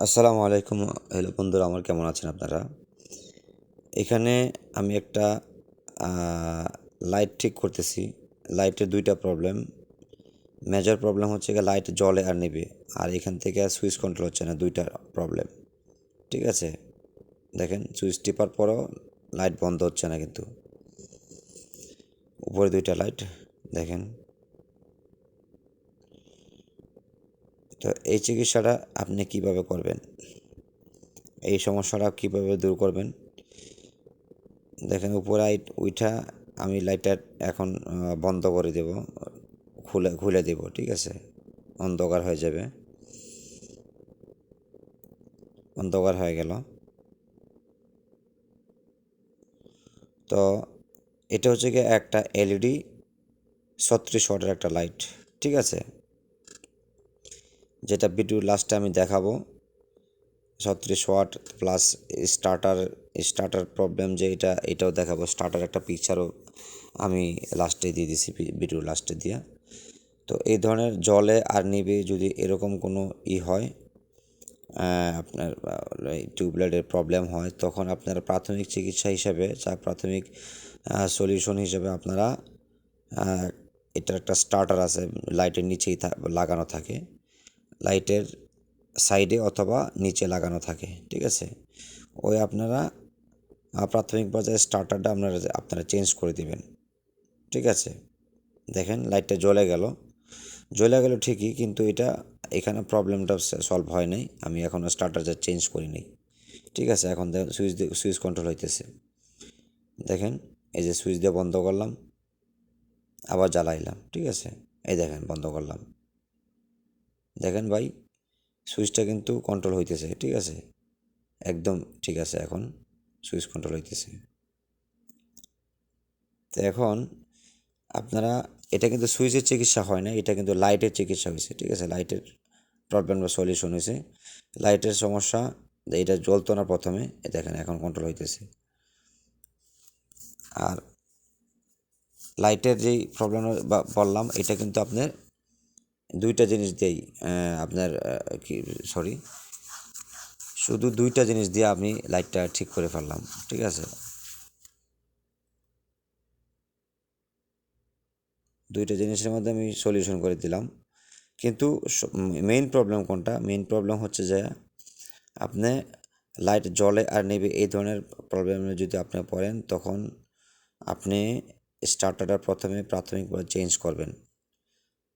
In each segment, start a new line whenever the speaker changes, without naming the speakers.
আসসালামু আলাইকুম, হ্যালো বন্ধুরা, আমার কেমন আছেন আপনারা? এখানে আমি একটা লাইট ঠিক করতেছি। লাইটের দুইটা প্রবলেম মেজর প্রবলেম হচ্ছে গিয়ে লাইট জলে আর নেবে। আর এখান থেকে আর সুইচ কন্ট্রোল হচ্ছে না, দুইটা প্রবলেম ঠিক আছে? দেখেন সুইচ টিপার পরও লাইট বন্ধ হচ্ছে না কিন্তু। উপরে দুইটা লাইট দেখেন। তো এই চিকিৎসাটা আপনি কীভাবে করবেন? এই সমস্যাটা কীভাবে দূর করবেন? দেখেন, উপরে উইঠা আমি লাইটটা এখন বন্ধ করে দেব। খুলে খুলে দেব, ঠিক আছে? অন্ধকার হয়ে যাবে। অন্ধকার হয়ে গেল। তো এটা হচ্ছে গিয়ে একটা এলইডি, ছত্রিশ ওয়াটের একটা লাইট, ঠিক আছে? যেটা ভিডিও লাস্টে আমি দেখাবো, ছত্রিশ watt plus starter starter problem যে এটা, এটাও দেখাবো। স্টার্টার একটা পিকচারও আমি লাস্টে দিয়ে দিছি ভিডিও লাস্টে দিয়া। তো এই ধরনের জলে আর নিবে যদি এরকম কোনো ই হয় আপনার টিউবলাইটের প্রবলেম হয়, তখন আপনার প্রাথমিক চিকিৎসা হিসাবে যা প্রাথমিক সলিউশন হিসাবে আপনারা এটার একটা স্টার্টার আছে লাইটের নিচেই লাগানো থাকে। লাইটের সাইডে অথবা নিচে লাগানো থাকে, ঠিক আছে? ওই আপনারা প্রাথমিক পর্যায়ে স্টার্টারটা আপনারা আপনারা চেঞ্জ করে দিবেন, ঠিক আছে? দেখেন লাইটটা জ্বলে গেল। জ্বলে গেল ঠিকই, কিন্তু এটা এখানে প্রবলেমটা সলভ হয় নাই। আমি এখনও স্টার্টারটা চেঞ্জ করি নাই, ঠিক আছে? এখন সুইচ দিয়ে সুইচ কন্ট্রোল হইতেছে। দেখেন, এই যে সুইচ দিয়ে বন্ধ করলাম, আবার জ্বালাইলাম, ঠিক আছে? এই দেখেন বন্ধ করলাম। দেখেন ভাই, সুইচটা কিন্তু কন্ট্রোল হইতেছে, ঠিক আছে? একদম ঠিক আছে এখন, সুইচ কন্ট্রোল হইতেছে। তো এখন আপনারা, এটা কিন্তু সুইচের চিকিৎসা হয় না, এটা কিন্তু লাইটের চিকিৎসা হয়েছে ঠিক আছে? লাইটের প্রবলেম বা সলিউশন হয়েছে লাইটের সমস্যা, এটা জ্বলতো না প্রথমে দেখেন এখন কন্ট্রোল হইতেছে। আর লাইটের যেই প্রবলেম বললাম, এটা কিন্তু আপনার দুইটা জিনিস দিয়েই আপনার কি সরি শুধু দুইটা জিনিস দিয়ে আমি লাইটটা ঠিক করে ফেললাম, ঠিক আছে? দুইটা জিনিসের মধ্যে আমি সলিউশন করে দিলাম। কিন্তু মেইন প্রবলেম কোনটা? মেইন প্রবলেম হচ্ছে যে আপনি লাইট জলে আর নেবে, এই ধরনের প্রবলেমে যদি আপনি পড়েন, তখন আপনি স্টার্টারটা প্রথমে প্রাথমিকভাবে চেঞ্জ করবেন।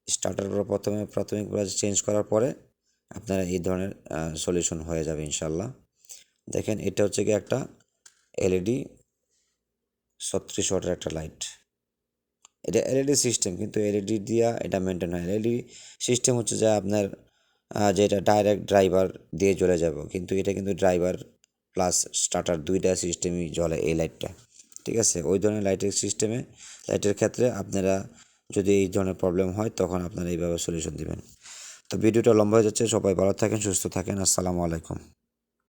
স্টার্টার প্রথমে, প্রাথমিক ব্রাশ চেঞ্জ করার পরে আপনারা এই ধরনের সলিউশন হয়ে যাবে ইনশাল্লাহ দেখেন, এটা হচ্ছে কি একটা এলইডি ছত্রিশ ওয়াটের একটা লাইট এটা এলইডি সিস্টেম কিন্তু এলইডি দিয়া এটা মেনটেন হয়। এলইডি সিস্টেম হচ্ছে যে আপনার যেটা ডাইরেক্ট ড্রাইভার দিয়ে জ্বলে যাব। কিন্তু এটা কিন্তু ড্রাইভার প্লাস স্টার্টার দুইটা সিস্টেমই জ্বলে এই লাইটটা ঠিক আছে? ওই ধরনের লাইটের সিস্টেমে লাইটের ক্ষেত্রে আপনারা যদি এই ধরনের প্রবলেম হয়, তখন আপনারা এইভাবে সলিউশন দেবেন। তো ভিডিওটা লম্বা হয়ে যাচ্ছে, সবাই ভালো থাকেন, সুস্থ থাকেন, আসসালামু আলাইকুম।